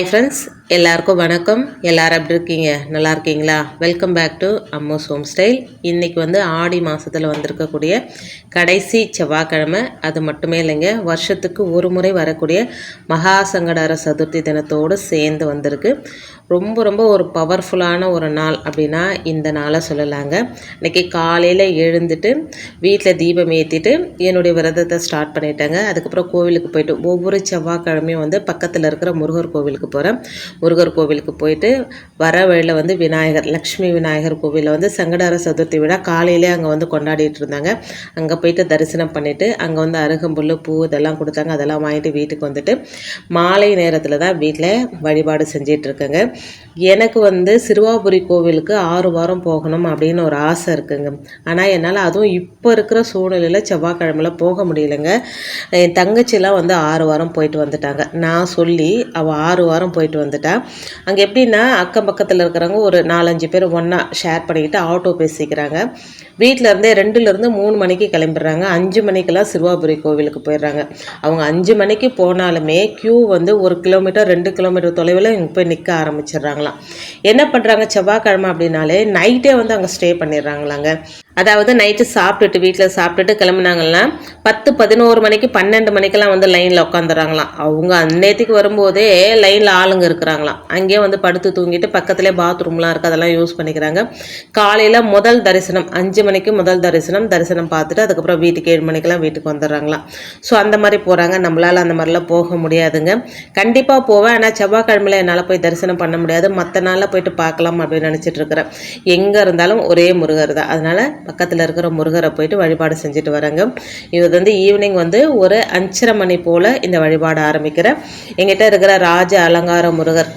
Hi friends எல்லாருக்கும் வணக்கம். எல்லாரும் எப்படி இருக்கீங்க? நல்லா இருக்கீங்களா? Welcome back to Ammo's home style இன்றைக்கி வந்து ஆடி மாதத்தில் வந்திருக்கக்கூடிய கடைசி செவ்வாய்க்கிழமை. அது மட்டுமே இல்லைங்க வருஷத்துக்கு ஒரு முறை வரக்கூடிய மகா சங்கடார சதுர்த்தி தினத்தோடு சேர்ந்து வந்திருக்கு. ரொம்ப ரொம்ப ஒரு பவர்ஃபுல்லான ஒரு நாள் அப்படின்னா இந்த நாளை சொல்லலாங்க. இன்றைக்கி காலையில் எழுந்துட்டு வீட்டில் தீபம் ஏற்றிட்டு என்னுடைய விரதத்தை ஸ்டார்ட் பண்ணிட்டேங்க. அதுக்கப்புறம் கோவிலுக்கு போயிட்டு ஒவ்வொரு செவ்வாய்க்கிழமையும் வந்து பக்கத்தில் இருக்கிற முருகர் கோவிலுக்கு போகிறேன் முருகர் கோவிலுக்கு போயிட்டு வர வழியில் வந்து விநாயகர் லக்ஷ்மி விநாயகர் கோவிலில் வந்து சங்கடார சதுர்த்தி விழா காலையிலே அங்கே வந்து கொண்டாடிட்டு இருந்தாங்க. அங்கே போயிட்டு தரிசனம் பண்ணிவிட்டு அங்கே வந்து அருகம்புல் பூ இதெல்லாம் கொடுத்தாங்க. அதெல்லாம் வாங்கிட்டு வீட்டுக்கு வந்துட்டு மாலை நேரத்தில் தான் வீட்டில் வழிபாடு செஞ்சிகிட்ருக்கேங்க எனக்கு வந்து சிறுவாபுரி கோவிலுக்கு ஆறு வாரம் போகணும் அப்படின்னு ஒரு ஆசை இருக்குங்க. ஆனால் என்னால் அதுவும் இப்போ இருக்கிற சூழ்நிலையில் செவ்வாய்க்கிழமையில் போக முடியலைங்க. என் தங்கச்சிலாம் வந்து ஆறு வாரம் போயிட்டு வந்துட்டாங்க. நான் சொல்லி அவள் ஆறு வாரம் போயிட்டு வந்துட்டா அங்கே எப்படின்னா அக்கம் பக்கத்தில் இருக்கிறவங்க ஒரு நாலஞ்சு பேர் ஒன்றா ஷேர் பண்ணிக்கிட்டு ஆட்டோ பேசிக்கிறாங்க. வீட்டில் இருந்தே ரெண்டுலேருந்து மூணு மணிக்கு கிளம்பிடுறாங்க. அஞ்சு மணிக்கெல்லாம் சிறுவாபுரி கோவிலுக்கு போயிடுறாங்க. அவங்க அஞ்சு மணிக்கு போனாலுமே க்யூ வந்து ஒரு கிலோமீட்டர் ரெண்டு கிலோமீட்டர் தொலைவில் இங்கே போய் நிற்க ஆரம்பிச்சிடுறாங்களாம். என்ன பண்ணுறாங்க செவ்வாய்க்கிழமை அப்படின்னாலே நைட்டே வந்து அங்கே ஸ்டே பண்ணிடுறாங்களாங்க. அதாவது நைட்டு சாப்பிட்டுட்டு வீட்டில் சாப்பிட்டுட்டு கிளம்புனாங்கன்னா பத்து பதினோரு மணிக்கு பன்னெண்டு மணிக்கெல்லாம் வந்து லைனில் உட்காந்துறாங்களாம் அவங்க அந்நேரத்துக்கு வரும்போதே லைனில் ஆளுங்க இருக்கிறாங்களாம். அங்கேயே வந்து படுத்து தூங்கிட்டு பக்கத்துலேயே பாத்ரூம்லாம் இருக்குது அதெல்லாம் யூஸ் பண்ணிக்கிறாங்க. காலையில் முதல் தரிசனம் அஞ்சு மணிக்கு முதல் தரிசனம் தரிசனம் பார்த்துட்டு அதுக்கப்புறம் வீட்டுக்கு ஏழு மணிக்கெல்லாம் வீட்டுக்கு வந்துடுறாங்களாம். ஸோ அந்த மாதிரி போகிறாங்க நம்மளால் அந்த மாதிரிலாம் போக முடியாதுங்க. கண்டிப்பாக போவேன். ஆனால் செவ்வாய்க்கிழமையில் என்னால் போய் தரிசனம் பண்ண முடியாது. மற்ற நாளில் போயிட்டு பார்க்கலாம் அப்படின்னு நினச்சிட்டு இருக்கிறேன். எங்கே இருந்தாலும் ஒரே முருகர் தான். அதனால் பக்கத்தில் இருக்கிற முருகரை போயிட்டு வழிபாடு செஞ்சுட்டு வரேங்க. இது வந்து ஈவினிங் வந்து ஒரு அஞ்சரை மணி போல் இந்த வழிபாடு ஆரம்பிக்கிறேன் எங்கிட்ட இருக்கிற ராஜ அலங்கார முருகர்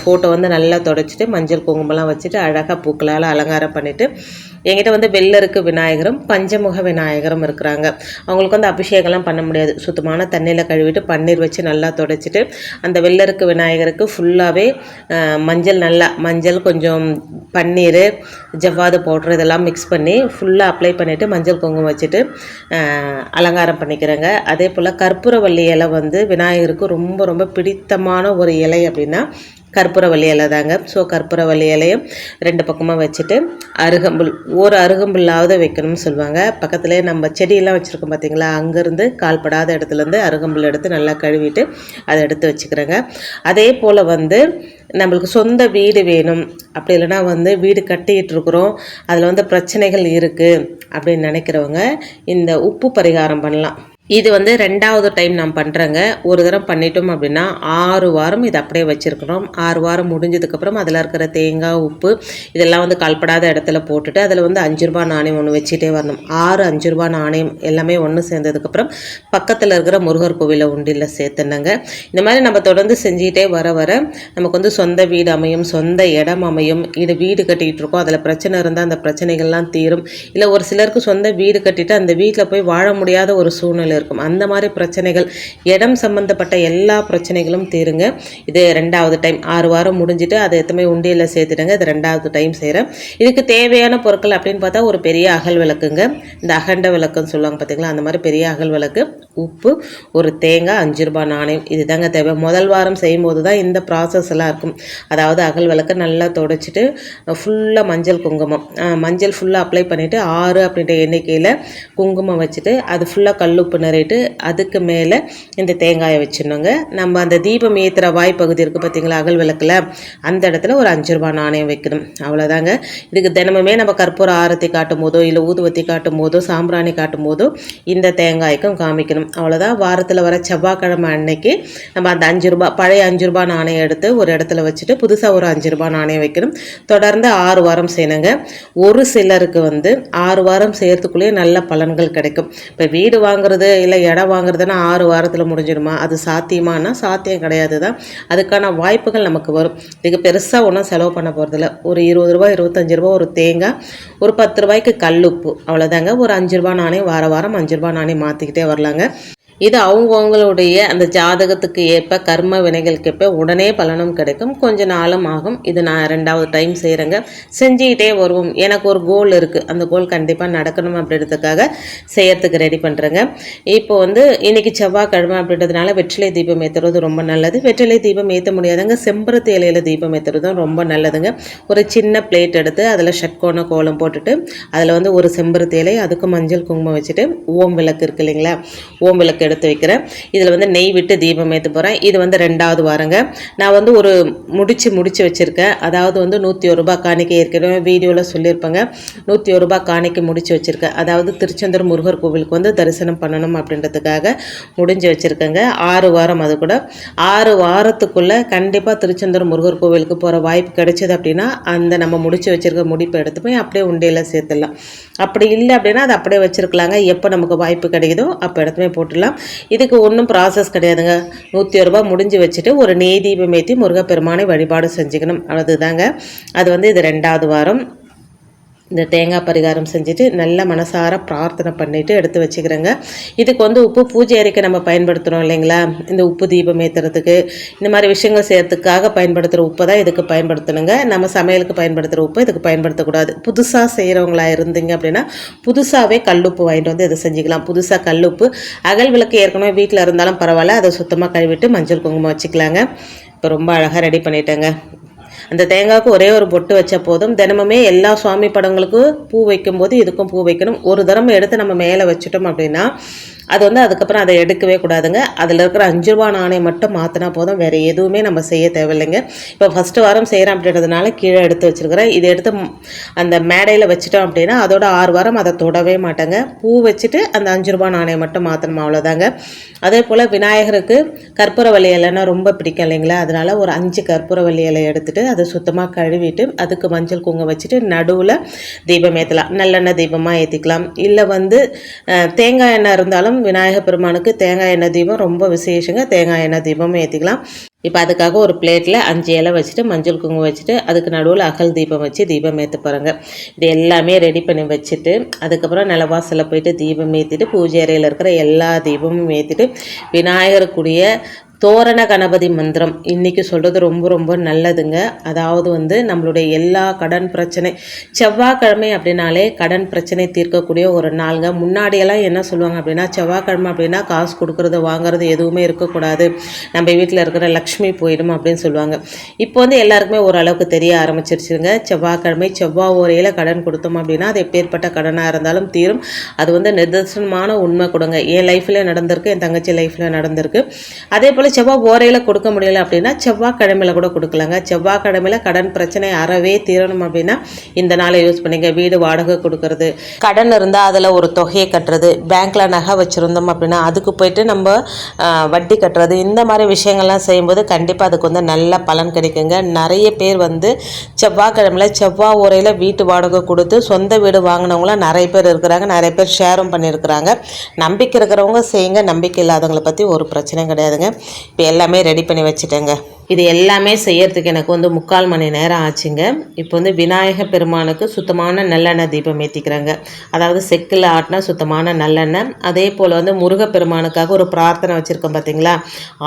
ஃபோட்டோ வந்து நல்லா தொடச்சிட்டு மஞ்சள் குங்குமம்லாம் வச்சுட்டு அழகாக பூக்களால் அலங்காரம் பண்ணிவிட்டு எங்கிட்ட வந்து வெள்ளருக்கு விநாயகரும் பஞ்சமுக விநாயகரும் இருக்கிறாங்க. அவங்களுக்கு வந்து அபிஷேகம்லாம் பண்ண முடியாது. சுத்தமான தண்ணியில் கழுவிட்டு பன்னீர் வச்சு நல்லா தொடச்சிட்டு அந்த வெள்ளருக்கு விநாயகருக்கு ஃபுல்லாகவே மஞ்சள் நல்லா மஞ்சள் கொஞ்சம் பன்னீர் ஜவ்வாது பவுட்ரு இதெல்லாம் மிக்ஸ் பண்ணி ஃபுல்லாக அப்ளை பண்ணிவிட்டு மஞ்சள் குங்குமம் வச்சுட்டு அலங்காரம் பண்ணிக்கிறேங்க. அதே போல் கற்பூரவள்ளி இலை வந்து விநாயகருக்கு ரொம்ப ரொம்ப பிடித்தமான ஒரு இலை அப்படின்னா கற்பூரவள்ளி இலை தாங்க. ஸோ கற்பூரவள்ளி இலையும் ரெண்டு பக்கமாக வச்சுட்டு அருகம்புல் ஒரு அருகம்புல்லாவது வைக்கணும்னு சொல்லுவாங்க. பக்கத்துலேயே நம்ம செடியெல்லாம் வச்சுருக்கோம் பார்த்தீங்களா அங்கேருந்து கால்படாத இடத்துலேருந்து அருகம்புல் எடுத்து நல்லா கழுவிட்டு அதை எடுத்து வச்சுக்கிறேங்க. அதே போல் வந்து நம்மளுக்கு சொந்த வீடு வேணும். அப்படி இல்லைனா வந்து வீடு கட்டிக்கிட்டு இருக்கிறோம். அதில் வந்து பிரச்சனைகள் இருக்குது அப்படின்னு நினைக்கிறவங்க இந்த உப்பு பரிகாரம் பண்ணலாம். இது வந்து ரெண்டாவது டைம் நான் பண்ணுறேங்க ஒரு தரம் பண்ணிட்டோம் அப்படின்னா ஆறு வாரம் இது அப்படியே வச்சுருக்கிறோம் ஆறு வாரம் முடிஞ்சதுக்கப்புறம் அதில் இருக்கிற தேங்காய் உப்பு இதெல்லாம் வந்து கல்படாத இடத்துல போட்டுட்டு அதில் வந்து அஞ்சு ரூபா நாணயம் ஒன்று வச்சுட்டே வரணும். ஆறு அஞ்சு ரூபா நாணயம் எல்லாமே ஒன்று சேர்ந்ததுக்கப்புறம் பக்கத்தில் இருக்கிற முருகர் கோவிலில் உண்டியில் சேர்த்துனங்க இந்த மாதிரி நம்ம தொடர்ந்து செஞ்சுக்கிட்டே வர வர நமக்கு வந்து சொந்த வீடு அமையும் சொந்த இடம் அமையும். இது வீடு கட்டிக்கிட்டு இருக்கோம். அதில் பிரச்சனை இருந்தால் அந்த பிரச்சனைகள்லாம் தீரும். இல்லை ஒரு சிலருக்கு சொந்த வீடு கட்டிட்டு அந்த வீட்டில் போய் வாழ முடியாத ஒரு சூழ்நிலை இருக்கும். அந்த மாதிரி பிரச்சனைகள் இடம் சம்மந்தப்பட்ட எல்லா பிரச்சனைகளும் தீருங்க. இது ரெண்டாவது டைம். ஆறு வாரம் முடிஞ்சுட்டு அதை எத்தனை உண்டியில் சேர்த்துடுங்க இது ரெண்டாவது டைம் செய்கிறேன் இதுக்கு தேவையான பொருட்கள் அப்படின்னு பார்த்தா ஒரு பெரிய அகல் விளக்குங்க. இந்த அகண்ட விளக்குன்னு சொல்லுவாங்க பார்த்தீங்களா அந்த மாதிரி பெரிய அகல் விளக்கு உப்பு ஒரு தேங்காய் அஞ்சு ரூபாய் நாணயம். இது தாங்க தேவை. முதல் வாரம் செய்யும்போது தான் இந்த ப்ராசஸ் எல்லாம் இருக்கும். அதாவது அகல் விளக்கு நல்லா தொடச்சிட்டு ஃபுல்லாக மஞ்சள் குங்குமம். மஞ்சள் ஃபுல்லாக அப்ளை பண்ணிவிட்டு ஆறு அப்படின்ற எண்ணிக்கையில் குங்குமம் வச்சுட்டு அது ஃபுல்லாக கல்லுப்பு நிறையிட்டு அதுக்கு மேலே இந்த தேங்காயை வச்சிடணுங்க. நம்ம அந்த தீபம் ஏற்றுற வாய்ப்பகுதி இருக்குது பார்த்தீங்களா அகல் விளக்கில்? அந்த இடத்துல ஒரு அஞ்சு ரூபா நாணயம் வைக்கணும். அவ்வளோதாங்க இதுக்கு தினமுமே நம்ம கற்பூர ஆரத்தி காட்டும் போதோ இல்லை ஊதுவத்தி காட்டும் போதோ சாம்பிராணி காட்டும் போதோ இந்த தேங்காய்க்கும் காமிக்கணும். அவ்வளோதான் வாரத்தில் வர செவ்வாய்க்கிழமை அன்னைக்கு நம்ம அந்த அஞ்சு ரூபா பழைய அஞ்சு ரூபா நாணயம் எடுத்து ஒரு இடத்துல வச்சுட்டு புதுசாக ஒரு அஞ்சு ரூபா நாணயம் வைக்கணும். தொடர்ந்து ஆறு வாரம் செய்யணுங்க. ஒரு சிலருக்கு வந்து ஆறு வாரம் செய்கிறதுக்குள்ளேயே நல்ல பலன்கள் கிடைக்கும். இப்போ வீடு வாங்குறது இல்லை இடம் வாங்குறதுன்னா ஆறு வாரத்தில் முடிஞ்சிடுமா? அது சாத்தியமானா? சாத்தியம் கிடையாது தான் அதுக்கான வாய்ப்புகள் நமக்கு வரும். இதுக்கு பெருசாக ஒன்றும் செலவு பண்ண போகிறதில்ல ஒரு இருபது ரூபா இருபத்தஞ்சி ரூபா ஒரு தேங்காய் ஒரு பத்து ரூபாய்க்கு கல்லுப்பு. அவ்வளோதாங்க ஒரு அஞ்சு ரூபா நாணயம் வார வாரம் அஞ்சு ரூபா நாணயம் மாற்றிக்கிட்டே வரலாங்க. இது அவங்கவுங்களுடைய அந்த ஜாதகத்துக்கு ஏற்ப கர்ம வினைகளுக்கு ஏற்ப உடனே பலனும் கிடைக்கும். கொஞ்ச நாளும் ஆகும். இது நான் ரெண்டாவது டைம் செய்கிறேங்க செஞ்சுக்கிட்டே வருவோம். எனக்கு ஒரு கோல் இருக்குது அந்த கோல் கண்டிப்பாக நடக்கணும் அப்படின்றதுக்காக செய்யறதுக்கு ரெடி பண்ணுறேங்க இப்போ வந்து இன்றைக்கி செவ்வாய்க்கிழமை அப்படின்றதுனால வெற்றிலை தீபம் ஏற்றுறது ரொம்ப நல்லது. வெற்றிலை தீபம் ஏற்ற முடியாதுங்க. செம்பருத்தி இலையில தீபம் ஏற்றுறதும் ரொம்ப நல்லதுங்க. ஒரு சின்ன பிளேட் எடுத்து அதில் ஷட்கோண கோலம் போட்டுட்டு அதில் வந்து ஒரு செம்பருத்தி இலை அதுக்கு மஞ்சள் குங்குமம் வச்சுட்டு ஓம் விளக்கு இருக்கு இல்லைங்களா? ஓம் விளக்கு எடுத்து வைக்கிறேன். இதில் வந்து நெய் விட்டு தீபம் ஏற்ற போகிறேன் இது வந்து ரெண்டாவது வாரங்க. நான் வந்து ஒரு முடிச்சு முடிச்சு வச்சுருக்கேன். அதாவது வந்து நூற்றி ஒரு ரூபா காணிக்கை ஏற்கனவே வீடியோவில் சொல்லியிருப்பேங்க. நூற்றி ஒரு ரூபா காணிக்கை முடிச்சு வச்சுருக்கேன். அதாவது திருச்செந்தூர் முருகர் கோவிலுக்கு வந்து தரிசனம் பண்ணணும் அப்படின்றதுக்காக முடிஞ்சு வச்சுருக்கேங்க. ஆறு வாரம் அது கூட. ஆறு வாரத்துக்குள்ளே கண்டிப்பாக திருச்செந்தூர் முருகர் கோவிலுக்கு போகிற வாய்ப்பு கிடைச்சது அப்படின்னா அந்த நம்ம முடிச்சு வச்சுருக்க முடிப்பை எடுத்து போய் அப்படியே உண்டையில் சேர்த்துடலாம். அப்படி இல்லை அப்படின்னா அதை அப்படியே வச்சுருக்கலாங்க. எப்போ நமக்கு வாய்ப்பு கிடைக்குதோ அப்போ இடத்துமே போட்டுடலாம். இதுக்கு ஒன்றும் ப்ராசஸ் கிடையாதுங்க. நூற்றி ரூபாய் முடிஞ்சு வச்சுட்டு ஒரு நெய் தீபம் ஏற்றி முருகப்பெருமானை வழிபாடு செஞ்சுக்கணும். அதுதாங்க. அது வந்து இது ரெண்டாவது வாரம். இந்த தேங்காய் பரிகாரம் செஞ்சுட்டு நல்ல மனசார பிரார்த்தனை பண்ணிவிட்டு எடுத்து வச்சுக்கிறேங்க. இதுக்கு வந்து உப்பு பூஜை அறைக்கு நம்ம பயன்படுத்துகிறோம் இல்லைங்களா? இந்த உப்பு தீபம் ஏற்றுறதுக்கு இந்த மாதிரி விஷயங்கள் செய்யறதுக்காக பயன்படுத்துகிற உப்பை தான் இதுக்கு பயன்படுத்தணுங்க. நம்ம சமையலுக்கு பயன்படுத்துகிற உப்பு இதுக்கு பயன்படுத்தக்கூடாது. புதுசாக செய்கிறவங்களா இருந்தீங்க அப்படின்னா புதுசாகவே கல்லுப்பு வாங்கிட்டு வந்து இதை செஞ்சுக்கலாம். புதுசாக கல்லுப்பு அகல் விளக்கு ஏற்கனவே வீட்டில் இருந்தாலும் பரவாயில்ல. அதை சுத்தமாக கழுவிட்டு மஞ்சள் குங்குமம் வச்சுக்கலாங்க. இப்போ ரொம்ப அழகாக ரெடி பண்ணிட்டேங்க. அந்த தேங்காய்க்கு ஒரே ஒரு பொட்டு வச்ச போதும். தினமுமே எல்லா சுவாமி படங்களுக்கும் பூ வைக்கும்போது இதுக்கும் பூ வைக்கணும். ஒரு தரம் எடுத்து நம்ம மேலே வச்சுட்டோம் அப்படின்னா அது வந்து அதுக்கப்புறம் அதை எடுக்கவே கூடாதுங்க. அதில் இருக்கிற அஞ்சு ரூபா நாணயம் மட்டும் மாற்றினா போதும். வேறு எதுவுமே நம்ம செய்ய தேவையில்லைங்க. இப்போ ஃபஸ்ட்டு வாரம் செய்கிறேன் அப்படின்றதுனால கீழே எடுத்து வச்சுருக்கிறேன். இதை எடுத்து அந்த மேடையில் வச்சுட்டோம் அப்படின்னா அதோட ஆறு வாரம் அதை தொடவே மாட்டேங்க. பூ வச்சுட்டு அந்த அஞ்சு ரூபா நாணயம் மட்டும் மாற்றணும் அவ்வளோதாங்க அதே போல் விநாயகருக்கு கற்பூரவள்ளி இலைன்னா ரொம்ப பிடிக்கும் இல்லைங்களா? அதனால் ஒரு அஞ்சு கற்பூரவள்ளி இலை எடுத்துகிட்டு அதை சுத்தமாக கழுவிட்டு அதுக்கு மஞ்சள் குங்குமம் வச்சுட்டு நடுவில் தீபம் ஏற்றலாம் நல்லெண்ணெய் தீபமாக ஏற்றிக்கலாம் இல்லை வந்து தேங்காய் எண்ணெய் இருந்தாலும் தீபம் விநாயகர் பெருமானுக்கு தேங்காய் எண்ணெய் தீபம் ரொம்ப விசேஷங்க. தேங்காய் எண்ணெய் தீபமும் ஏற்றிக்கலாம் இப்போ அதுக்காக ஒரு பிளேட்டில் அஞ்சு இலை வச்சுட்டு மஞ்சள் குங்குமம் வச்சுட்டு அதுக்கு நடுவில் அகல் தீபம் வச்சு தீபம் ஏற்ற போகிறாங்க இது எல்லாமே ரெடி பண்ணி வச்சுட்டு அதுக்கப்புறம் நிலவாசலில் போயிட்டு தீபம் ஏற்றிட்டு பூஜை அறையில் இருக்கிற எல்லா தீபமும் ஏற்றிட்டு விநாயகருக்குரிய தோரண கணபதி மந்திரம். இன்றைக்கி சொல்கிறது ரொம்ப ரொம்ப நல்லதுங்க. அதாவது வந்து நம்மளுடைய எல்லா கடன் பிரச்சனை செவ்வாய்க்கிழமை அப்படின்னாலே கடன் பிரச்சனை தீர்க்கக்கூடிய ஒரு நாளுங்க. முன்னாடியெல்லாம் என்ன சொல்லுவாங்க அப்படின்னா செவ்வாய்க்கிழமை அப்படின்னா காசு கொடுக்குறது வாங்குறது எதுவுமே இருக்கக்கூடாது. நம்ம வீட்டில் இருக்கிற லக்ஷ்மி போயிடும் அப்படின்னு சொல்லுவாங்க. இப்போ வந்து எல்லாருக்குமே ஓரளவுக்கு தெரிய ஆரம்பிச்சிருச்சுங்க. செவ்வாய்க்கிழமை செவ்வாய் ஓரையில் கடன் கொடுத்தோம் அப்படின்னா அது எப்பேற்பட்ட கடனாக இருந்தாலும் தீரும். அது வந்து நிதர்சனமான உண்மை கொடுங்க. என் லைஃப்பில் நடந்திருக்கு என் தங்கச்சி லைஃப்பில் நடந்திருக்கு. அதே போல் செவ்வாய் ஓரையில் கொடுக்க முடியல அப்படின்னா செவ்வாய்க்கிழமையில் கூட கொடுக்கலாங்க. செவ்வாய்க்கிழமையில் கடன் பிரச்சனை அறவே தீரணும் அப்படின்னா இந்த நாளை யூஸ் பண்ணிங்க. வீடு வாடகை கொடுக்கறது. கடன் இருந்தால் அதில் ஒரு தொகையை கட்டுறது. பேங்க்கில் நகை வச்சுருந்தோம் அப்படின்னா அதுக்கு போயிட்டு நம்ம வட்டி கட்டுறது. இந்த மாதிரி விஷயங்கள்லாம் செய்யும்போது கண்டிப்பாக அதுக்கு வந்து நல்ல பலன் கிடைக்குங்க. நிறைய பேர் வந்து செவ்வாய்க்கிழமையில் செவ்வாய் உரையில் வீட்டு வாடகை கொடுத்து சொந்த வீடு வாங்கினவங்களாம் நிறைய பேர் இருக்கிறாங்க. நிறைய பேர் ஷேரும் பண்ணியிருக்கிறாங்க. நம்பிக்கை இருக்கிறவங்க செய்யுங்க. நம்பிக்கை இல்லாதவங்களை பற்றி ஒரு பிரச்சனையும் கிடையாதுங்க. இப்போ எல்லாமே ரெடி பண்ணி வச்சுட்டேங்க. இது எல்லாமே செய்யறதுக்கு எனக்கு வந்து முக்கால் மணி நேரம் ஆச்சுங்க. இப்போ வந்து விநாயக பெருமானுக்கு சுத்தமான நல்லெண்ணெய் தீபம் ஏற்றிக்கிறாங்க அதாவது செக்கில் ஆட்டினா சுத்தமான நல்லெண்ணெய். அதே போல் வந்து முருகப்பெருமானுக்காக ஒரு பிரார்த்தனை வச்சுருக்கோம் பார்த்தீங்களா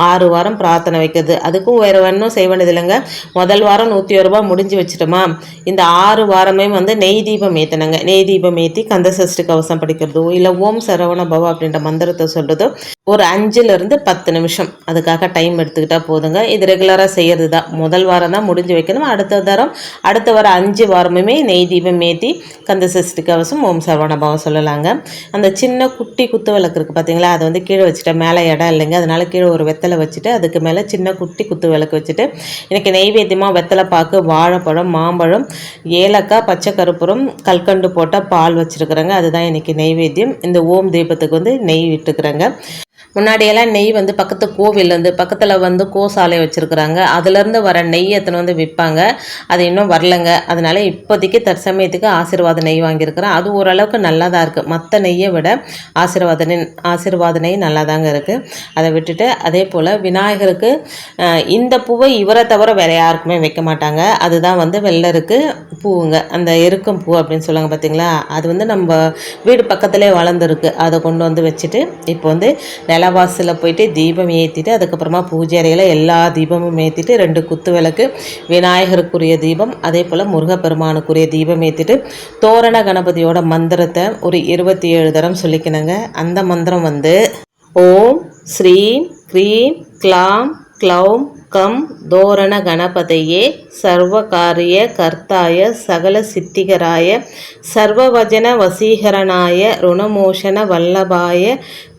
ஆறு வாரம் பிரார்த்தனை வைக்கிறது. அதுக்கும் வேறு ஒன்றும் செய்ய வேண்டியது இல்லைங்க. முதல் வாரம் நூற்றி ஒரு ரூபா முடிஞ்சு வச்சுட்டோமா? இந்த ஆறு வாரமே வந்து நெய் தீபம் ஏற்றினாங்க நெய் தீபம் ஏற்றி கந்த சஷ்டி கவசம் படிக்கிறதோ இல்லை ஓம் சரவண பவா அப்படின்ற மந்திரத்தை சொல்கிறதோ ஒரு அஞ்சுலேருந்து பத்து நிமிஷம். அதுக்காக டைம் எடுத்துக்கிட்டால் போதுங்க. இது ரெகுலராக செய்கிறது தான் முதல் வாரம் தான் முடிஞ்சு வைக்கணும். அடுத்த வாரம் அடுத்த வாரம் அஞ்சு வாரமுமே நெய் தீபம் ஏற்றி கந்த சஷ்டி கவசம் ஓம் சரவணபாவம் சொல்லலாங்க. அந்த சின்ன குட்டி குத்து விளக்கு இருக்குது பார்த்தீங்களா அதை வந்து கீழே வச்சுட்டேன் மேலே இடம் இல்லைங்க. அதனால் கீழே ஒரு வெத்தலை வச்சுட்டு அதுக்கு மேலே சின்ன குட்டி குத்து விளக்கு வச்சுட்டு எனக்கு நெய்வேத்தியமாக வெத்தலை பாக்கு வாழைப்பழம் மாம்பழம் ஏலக்காய் பச்சை கருப்புரம் கல்கண்டு போட்டால் பால் வச்சுருக்குறேங்க. அதுதான் இன்றைக்கி நெய்வேத்தியம். இந்த ஓம் தீபத்துக்கு வந்து நெய் விட்டுக்கிறேங்க. முன்னாடியெல்லாம் நெய் வந்து பக்கத்து கோவிலேருந்து பக்கத்தில் வந்து கோசாலை வச்சுருக்குறாங்க. அதுலேருந்து வர நெய் எத்தனை வந்து விற்பாங்க அது இன்னும் வரலங்க. அதனால் இப்போதைக்கு தற்சமயத்துக்கு ஆசீர்வாத நெய் வாங்கியிருக்கிறேன். அது ஓரளவுக்கு நல்லா தான் இருக்குது மற்ற நெய்யை விட ஆசீர்வாத நெய் ஆசீர்வாத நெய் நல்லா தாங்க இருக்குது அதை விட்டுட்டு அதே போல் விநாயகருக்கு இந்த பூவை இவரை தவிர வேறு யாருக்குமே வைக்க மாட்டாங்க. அதுதான் வந்து வெள்ளருக்கு பூவுங்க. அந்த எருக்கம் பூ அப்படின்னு சொல்லுவாங்க பார்த்தீங்களா அது வந்து நம்ம வீடு பக்கத்துலேயே வளர்ந்துருக்கு. அதை கொண்டு வந்து வச்சுட்டு இப்போ வந்து நிலவாசலில் போயிட்டு தீபம் ஏற்றிட்டு அதுக்கப்புறமா பூஜை அறையில் எல்லா தீபமும் ஏற்றிட்டு ரெண்டு குத்து விளக்கு விநாயகருக்குரிய தீபம் அதே போல் முருகப்பெருமானுக்குரிய தீபம் ஏற்றிட்டு தோரண கணபதியோட மந்திரத்தை ஒரு இருபத்தி ஏழு தரம் சொல்லிக்கணுங்க. அந்த மந்திரம் வந்து ஓம் ஸ்ரீம் க்ரீம் க்ளாம் க்ளௌம் கம் தோரண கணபதையே சர்வகாரிய கர்த்தாய சகல சித்திகராய சர்வவஜன வசீகரனாய ருணமோஷன வல்லபாய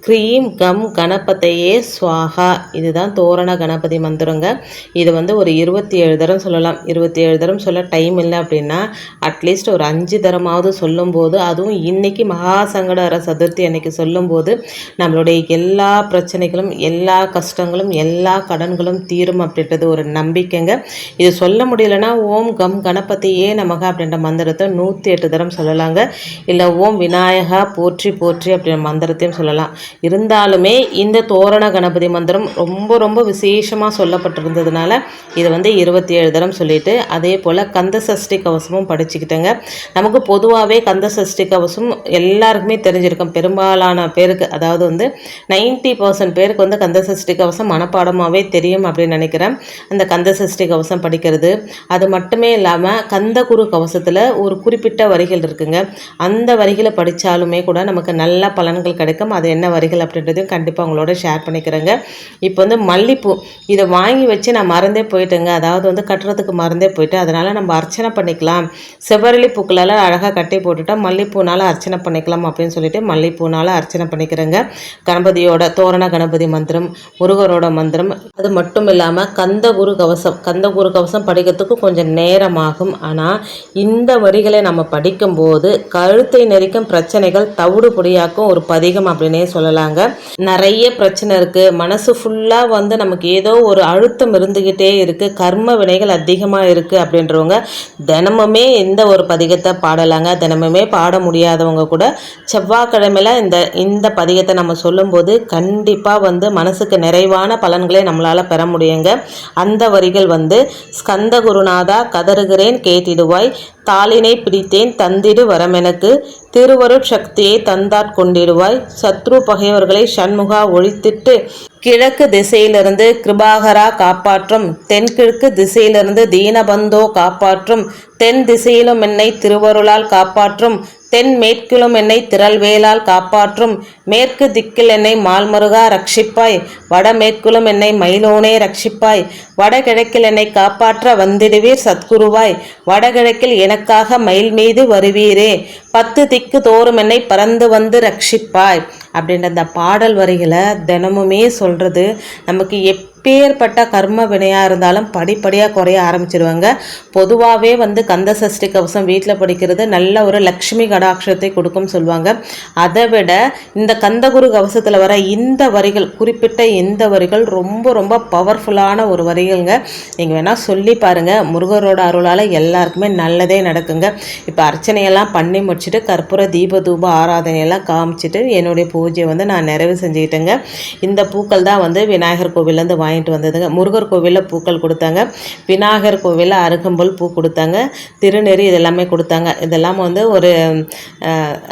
க்ரீம் கம் கணபதையே ஸ்வாகா இதுதான் தோரண கணபதி மந்திரங்க. இது வந்து ஒரு இருபத்தி ஏழு தரம் சொல்லலாம். இருபத்தி ஏழு தரம் சொல்ல டைம் இல்லை அப்படின்னா அட்லீஸ்ட் ஒரு அஞ்சு தரமாவது சொல்லும்போது அதுவும் இன்றைக்கி மகா சங்கடஹர சதுர்த்தி அன்னைக்கு சொல்லும்போது நம்மளுடைய எல்லா பிரச்சனைகளும் எல்லா கஷ்டங்களும் எல்லா கடன்களும் தீரும் அப்படின்றது ஒரு நம்பிக்கைங்க. இது சொல்ல முடியலன்னா ஓம் கம் கணபதியே நமக அப்படின்ற மந்திரத்தை நூற்றி எட்டு தரம் சொல்லலாங்க. இல்லை ஓம் விநாயகா போற்றி போற்றி அப்படின்ற மந்திரத்தையும் சொல்லலாம். இருந்தாலுமே இந்த தோரண கணபதி மந்திரம் ரொம்ப ரொம்ப விசேஷமாக சொல்லப்பட்டிருந்ததுனால இதை வந்து இருபத்தி ஏழு தரம் சொல்லிட்டு அதே போல் கந்த சஷ்டி கவசமும் படிச்சுக்கிட்டேங்க. நமக்கு பொதுவாகவே கந்த சஷ்டி கவசம் எல்லாருக்குமே தெரிஞ்சிருக்கும். பெரும்பாலான பேருக்கு அதாவது வந்து நைன்ட்டி பர்சன்ட் பேருக்கு வந்து கந்த சஷ்டி கவசம் மனப்பாடமாகவே தெரியும் அப்படின்னு நினைக்கிறேன். அந்த கந்த சஷ்டி கவசம் படிக்கிறது. அது மட்டுமே இல்லாமல் கந்த குரு கவசத்தில் ஒரு குறிப்பிட்ட வரிகள் இருக்குங்க. அந்த வரிகளை படித்தாலுமே கூட நமக்கு நல்ல பலன்கள் கிடைக்கும். அது என்ன வரிகள் அப்படின்றதையும் கண்டிப்பாக உங்களோட ஷேர் பண்ணிக்கிறேங்க. இப்போ வந்து மல்லிப்பூ. இதை வாங்கி வச்சு நான் மறந்தே போயிட்டேங்க. அதாவது வந்து கட்டுறதுக்கு மறந்தே போயிட்டு அதனால் நம்ம அர்ச்சனை பண்ணிக்கலாம். செவ்வரளி பூக்களால் அழகாக கட்டி போட்டுட்டா மல்லிப்பூனால் அர்ச்சனை பண்ணிக்கலாம் அப்படின்னு சொல்லிட்டு மல்லிப்பூனால் அர்ச்சனை பண்ணிக்கிறேங்க. கணபதியோட தோரண கணபதி மந்திரம் முருகரோட மந்திரம். அது மட்டும் இல்லாமல் கந்த குரு கவசம் கந்த குரு கவசம் படிக்கிறதுக்கு கொஞ்சம் நேரமாகும். ஆனால் இந்த வரிகளை நம்ம படிக்கும்போது கழுத்தை நெரிக்கும் பிரச்சனைகள் தவிடு பொடியாக்கும் ஒரு பதிகம் அப்படின்னே சொல்லலாங்க. நிறைய பிரச்சனை இருக்குது மனசு ஃபுல்லாக வந்து நமக்கு ஏதோ ஒரு அழுத்தம் இருந்துக்கிட்டே இருக்குது கர்ம வினைகள் அதிகமாக இருக்குது அப்படின்றவங்க தினமுமே எந்த ஒரு பதிகத்தை பாடலாங்க. தினமுமே பாட முடியாதவங்க கூட செவ்வாய்க்கிழமையில் இந்த இந்த பதிகத்தை நம்ம சொல்லும்போது கண்டிப்பாக வந்து மனசுக்கு நிறைவான பலன்களை நம்மளால் பெற முடியுங்க. அந்த வரிகள் வந்து ஸ்கந்த குருநாதா கதறுகிறேன் கேட்டிடுவாய். தாளினை பிடித்தேன் தந்திடு வரமெனக்கு. திருவருட் சக்தியை தந்தாற் கொண்டிடுவாய். சத்ரு பகைவர்களை சண்முகா ஒழித்திட்டு கிழக்கு திசையிலிருந்து கிருபாகரா காப்பாற்றும். தென்கிழக்கு திசையிலிருந்து தீனபந்தோ காப்பாற்றும். தென் திசையிலும் என்னை திருவருளால் காப்பாற்றும். தென் மேற்கிலும் என்னை திரள்வேலால் காப்பாற்றும். மேற்கு திக்கில் என்னை மால்மருகா ரட்சிப்பாய். வடமேற்கிலும் என்னை மயிலோனே ரட்சிப்பாய். வடகிழக்கில் என்னை காப்பாற்ற வந்திடுவீர் சத்குருவாய். வடகிழக்கில் எனக்காக மயில் மீது வருவீரே. பத்து திக்கு தோறும் என்னை பறந்து வந்து ரட்சிப்பாய் அப்படின்ற அந்த பாடல் வரிகளை தினமுமே சொல்கிறது நமக்கு எப்பேற்பட்ட கர்ம வினையாக இருந்தாலும் படிப்படியாக குறைய ஆரம்பிச்சிருவாங்க. பொதுவாகவே வந்து கந்த சஷ்டி கவசம் வீட்டில் படிக்கிறது நல்ல ஒரு லக்ஷ்மி கடாட்சத்தை கொடுக்கும் சொல்லுவாங்க. அதை விட இந்த கந்தகுரு கவசத்தில் வர இந்த வரிகள் குறிப்பிட்ட இந்த வரிகள் ரொம்ப ரொம்ப பவர்ஃபுல்லான ஒரு வரிகள்ங்க. நீங்கள் வேணால் சொல்லி பாருங்கள் முருகரோட அருளால் எல்லாருக்குமே நல்லதே நடக்குங்க. இப்போ அர்ச்சனையெல்லாம் பண்ணி முடிச்சுட்டு கற்பூர தீப தூப ஆராதனையெல்லாம் காமிச்சிட்டு என்னுடைய பூஜையை வந்து நான் நிறைவு செஞ்சுக்கிட்டேங்க. இந்த பூக்கள் தான் வந்து விநாயகர் கோவிலேருந்து வாங்கிட்டு வந்ததுங்க. முருகர் கோவிலில் பூக்கள் கொடுத்தாங்க. விநாயகர் கோவிலில் அருகம்புல் பூ கொடுத்தாங்க. திருநெறி இதெல்லாமே கொடுத்தாங்க. இதெல்லாம் வந்து ஒரு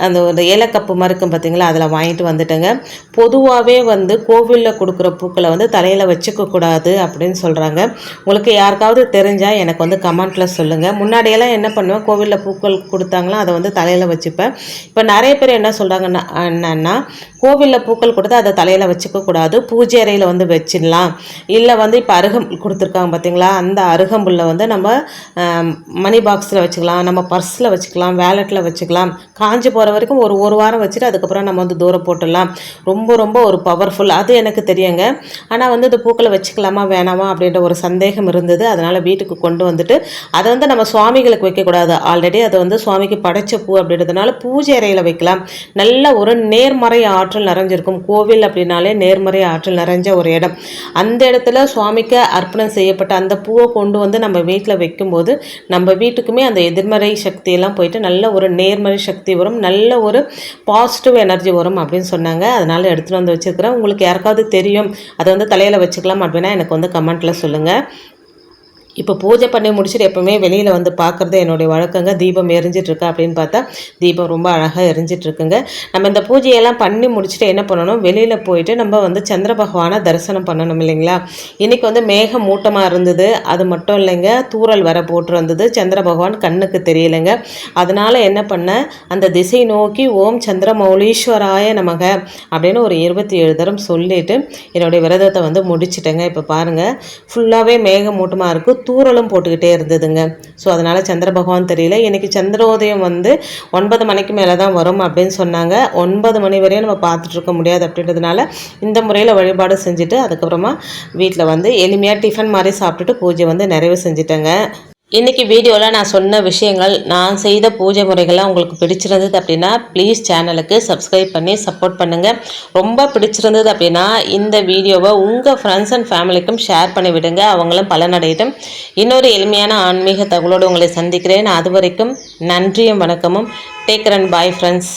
அந்த ஒரு ஏலக்கப்பு மாதிரி இருக்கும் பார்த்தீங்களா அதில் வாங்கிட்டு வந்துட்டேங்க. பொதுவாகவே வந்து கோவிலில் கொடுக்குற பூக்களை வந்து தலையில் வச்சுக்கக்கூடாது அப்படின்னு சொல்கிறாங்க உங்களுக்கு யாருக்காவது தெரிஞ்சால் எனக்கு வந்து கமெண்ட்டில் சொல்லுங்கள் முன்னாடியெல்லாம் என்ன பண்ணுவேன்? கோவிலில் பூக்கள் கொடுத்தாங்களோ? அதை வந்து தலையில் வச்சுப்பேன். இப்போ நிறைய பேர் என்ன சொல்கிறாங்கன்னா என்னன்னா கோவிலில் பூக்கள் கொடுத்து அதை தலையில் வச்சுக்கக்கூடாது பூஜை அறையில் வந்து வச்சிடலாம். இல்லை வந்து இப்போ அருகம் கொடுத்துருக்காங்க பார்த்தீங்களா அந்த அருகம்புல்ல வந்து நம்ம மணி பாக்ஸில் வச்சுக்கலாம். நம்ம பர்ஸில் வச்சுக்கலாம். வேலெட்டில் வச்சுக்கலாம். காஞ்சி போகிற வரைக்கும் ஒரு ஒரு வாரம் வச்சுட்டு அதுக்கப்புறம் நம்ம வந்து தூரம் போட்டுடலாம். ரொம்ப ரொம்ப ஒரு பவர்ஃபுல் அது எனக்கு தெரியுங்க. ஆனால் வந்து இந்த பூக்களை வச்சுக்கலாமா வேணாமா அப்படின்ற ஒரு சந்தேகம் இருந்தது. அதனால் வீட்டுக்கு கொண்டு வந்துட்டு அதை வந்து நம்ம சுவாமிகளுக்கு வைக்கக்கூடாது. ஆல்ரெடி அதை வந்து சுவாமிக்கு படைச்ச பூ அப்படின்றதுனால பூஜை அறையில் வைக்கலாம். நல்ல ஒரு நேர்மறை ஆற்றல் நிறைஞ்சிருக்கும். கோவில் அப்படின்னாலே நேர்மறை ஆற்றல் நிறைஞ்ச ஒரு இடம். அந்த இடத்துல சுவாமிக்கு அர்ப்பணம் செய்யப்பட்ட அந்த பூவை கொண்டு வந்து நம்ம வீட்டில் வைக்கும்போது நம்ம வீட்டுக்குமே அந்த எதிர்மறை சக்தியெல்லாம் போயிட்டு நல்ல ஒரு நேர்மறை சக்தி வரும். நல்ல ஒரு பாசிட்டிவ் எனர்ஜி வரும் அப்படின்னு சொன்னாங்க. அதனால் எடுத்துகிட்டு வந்து வச்சுருக்கிறேன். உங்களுக்கு யாருக்காவது தெரியும் அதை வந்து தலையில் வச்சுக்கலாம் அப்படின்னா எனக்கு வந்து கமெண்ட்டில் சொல்லுங்கள் இப்போ பூஜை பண்ணி முடிச்சுட்டு எப்போவுமே வெளியில் வந்து பார்க்குறது என்னுடைய வழக்கங்க. தீபம் எரிஞ்சிட்ருக்கா அப்படின்னு பார்த்தா தீபம் ரொம்ப அழகாக எரிஞ்சிட்ருக்குங்க. நம்ம இந்த பூஜையெல்லாம் பண்ணி முடிச்சுட்டு என்ன பண்ணணும்? வெளியில் போயிட்டு நம்ம வந்து சந்திர பகவானை தரிசனம் பண்ணணும் இல்லைங்களா? இன்றைக்கி வந்து மேகம் மூட்டமாக இருந்தது. அது மட்டும் இல்லைங்க தூரல் வர போட்டு வந்தது. சந்திர பகவான் கண்ணுக்கு தெரியலைங்க. அதனால் என்ன பண்ண? அந்த திசை நோக்கி ஓம் சந்திர மௌலீஸ்வராய நமக அப்படின்னு ஒரு இருபத்தி ஏழு தரம் சொல்லிவிட்டு என்னுடைய விரதத்தை வந்து முடிச்சிட்டேங்க. இப்போ பாருங்கள் ஃபுல்லாகவே மேகமூட்டமாக இருக்குது தூரலும் போட்டுக்கிட்டே இருந்ததுங்க. ஸோ அதனால் சந்திர பகவான் தெரியல. இன்றைக்கி சந்திரோதயம் வந்து ஒன்பது மணிக்கு மேலே தான் வரும் அப்படின்னு சொன்னாங்க. ஒன்பது மணி வரையும் நம்ம பார்த்துட்டு இருக்க முடியாது அப்படின்றதுனால இந்த முறையில் வழிபாடு செஞ்சுட்டு அதுக்கப்புறமா வீட்டில் வந்து எளிமையாக டிஃபன் மாதிரி சாப்பிட்டுட்டு பூஜை வந்து நிறைவு செஞ்சுட்டேங்க. இன்றைக்கி வீடியோவில் நான் சொன்ன விஷயங்கள் நான் செய்த பூஜை முறைகள்லாம் உங்களுக்கு பிடிச்சிருந்தது அப்படின்னா ப்ளீஸ் சேனலுக்கு சப்ஸ்கிரைப் பண்ணி சப்போர்ட் பண்ணுங்கள் ரொம்ப பிடிச்சிருந்தது அப்படின்னா இந்த வீடியோவை உங்கள் ஃப்ரெண்ட்ஸ் அண்ட் ஃபேமிலிக்கும் ஷேர் பண்ணி விடுங்க. அவங்களும் பலனடையட்டும். இன்னொரு எளிமையான ஆன்மீக தகவலோடு உங்களை சந்திக்கிறேன். அது வரைக்கும் நன்றியும் வணக்கமும். Take run bye friends